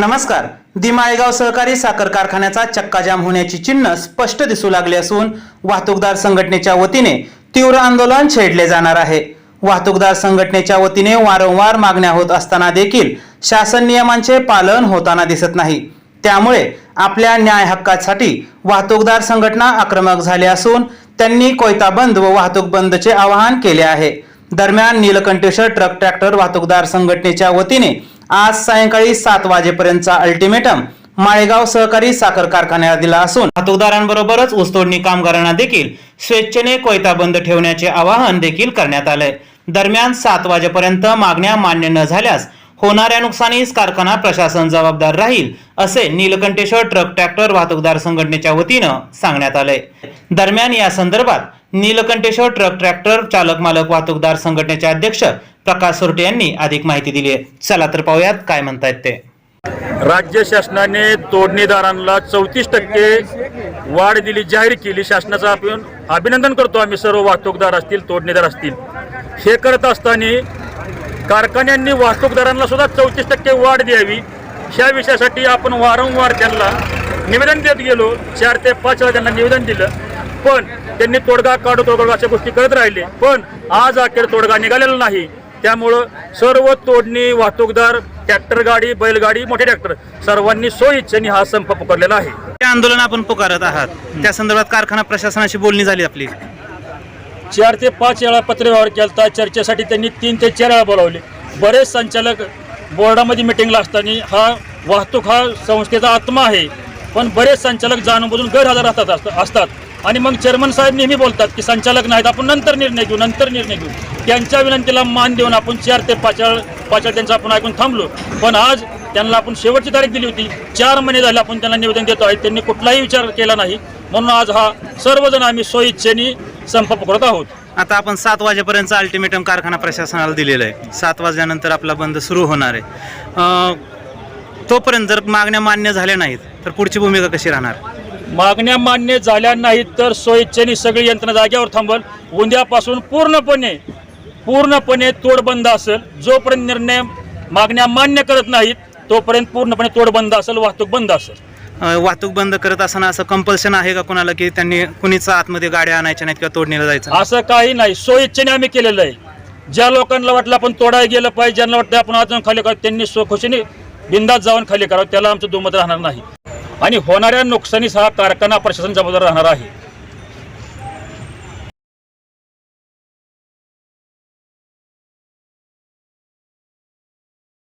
नमस्कार. दिमाळेगाव सहकारी साखर कारखान्याचा चक्काजाम होण्याची चिन्ह स्पष्ट दिसू लागली असून वाहतूकदार संघटनेच्या वतीने तीव्र आंदोलन छेडले जाणार आहे. वाहतूकदार संघटनेच्या वतीने वारंवार मागण्या होत असताना देखील शासन नियमांचे पालन होताना दिसत नाही. त्यामुळे आपल्या न्याय हक्कासाठी वाहतूकदार संघटना आक्रमक झाले असून त्यांनी कोयता बंद व वाहतूक बंदचे आवाहन केले आहे. दरम्यान नीलकंठेश्वर ट्रक ट्रॅक्टर वाहतूकदार संघटनेच्या वतीने आज सायंकाळी सात वाजेपर्यंतचा अल्टिमेटम माळेगाव सहकारी साखर कारखान्याला दिला असून वाहतूकदारांबरोबरच ऊसतोडणी कामगारांना देखील स्वेच्छेने कोयता बंद ठेवण्याचे आवाहन देखील करण्यात आलंय दरम्यान सात वाजेपर्यंत मागण्या मान्य न झाल्यास होणाऱ्या नुकसानीस कारखाना प्रशासन जबाबदार राहील असे नीलकंठेश्वर ट्रक ट्रॅक्टर वाहतूकदार संघटनेच्या वतीनं सांगण्यात आलंय दरम्यान या संदर्भात नीलकंठेश्वर ट्रक ट्रॅक्टर चालक मालक वाहतूकदार संघटनेचे अध्यक्ष प्रकाश सोरटे यांनी अधिक माहिती दिली आहे. चला तर पाहूयात काय म्हणतायत ते. राज्य शासनाने तोडणीदारांना चौतीस टक्के वाढ दिली जाहीर केली. शासनाचं आपण अभिनंदन करतो. आम्ही सर्व वाहतूकदार असतील तोडणीदार असतील. हे करत असताना कारखान्यांनी वाहतूकदारांना सुद्धा चौतीस टक्के वाढ द्यावी. ह्या विषयासाठी आपण वारंवार त्यांना निवेदन देत गेलो. चार ते पाच वेळा त्यांना निवेदन दिलं. पण त्यांनी तोडगा काढू तोडगा अशा गोष्टी करत राहिले. पण आज अखेर तोडगा निघालेला नाही. त्यामुळं सर्व तोडणी वाहतूकदार ट्रॅक्टर गाडी बैलगाडी मोठे ट्रॅक्टर सर्वांनी सोयीच्छेने हा संप पुकारलेला आहे. ते आंदोलन आपण पुकारत आहात. त्या संदर्भात कारखाना प्रशासनाशी बोलणी झाली आपली. चार ते पाच वेळा पत्रव्यवहार केलता. चर्चेसाठी त्यांनी तीन ते चार वेळा बोलावले. बरेच संचालक बोर्डामध्ये मिटिंगला असताना हा वाहतूक हा संस्थेचा आत्मा आहे. पण बरेच संचालक जाणूनबुजून गैरहजर राहतात असतात. आणि मग चेअरमन साहेब नेहमी बोलतात की संचालक नाहीत आपण नंतर निर्णय घेऊ नंतर निर्णय घेऊ. त्यांच्या विनंतीला मान देऊन आपण चार ते पाच पाचाळ पाच त्यांचं आपण ऐकून थांबलो. पण आज त्यांना आपण शेवटची तारीख दिली होती. चार महिने झाले आपण त्यांना निवेदन देतो आहे. त्यांनी कुठलाही विचार केला नाही. म्हणून आज हा सर्वजण आम्ही स्वइच्छेने संप पकडत आहोत. आता आपण सात वाजेपर्यंत अल्टिमेटम कारखाना प्रशासनाला दिलेलं आहे. सात वाजल्यानंतर आपला बंद सुरू होणार आहे. तोपर्यंत जर मागण्या मान्य झाल्या नाहीत तर पुढची भूमिका कशी राहणार? मागण्या मान्य झाल्या नाहीत तर स्वइच्छेने सगळी यंत्रणा जागेवर थांबल. उद्यापासून पूर्णपणे पूर्णपणे तोड बंद असेल. जोपर्यंत निर्णय मागण्या मान्य करत नाहीत तोपर्यंत पूर्णपणे तोड बंद असेल वाहतूक बंद असेल. अं, वाहतूक बंद करत असताना असं कंपल्शन आहे का कोणाला की त्यांनी कुणीच आतमध्ये गाड्या आणायच्या नाहीत किंवा तोडणीला जायचं? असं काही नाही. स्वइच्छेने आम्ही केलेलं आहे. ज्या लोकांना वाटलं आपण तोडायला गेलं पाहिजे ज्यांना वाटतं आपण अजून खाली करावं त्यांनी स्वखुशीने बिंदात जाऊन खाली करावं. त्याला आमचं दुमत राहणार नाही. आणि होणाऱ्या नुकसानीस हा कारखाना प्रशासन जबाबदार राहणार आहे.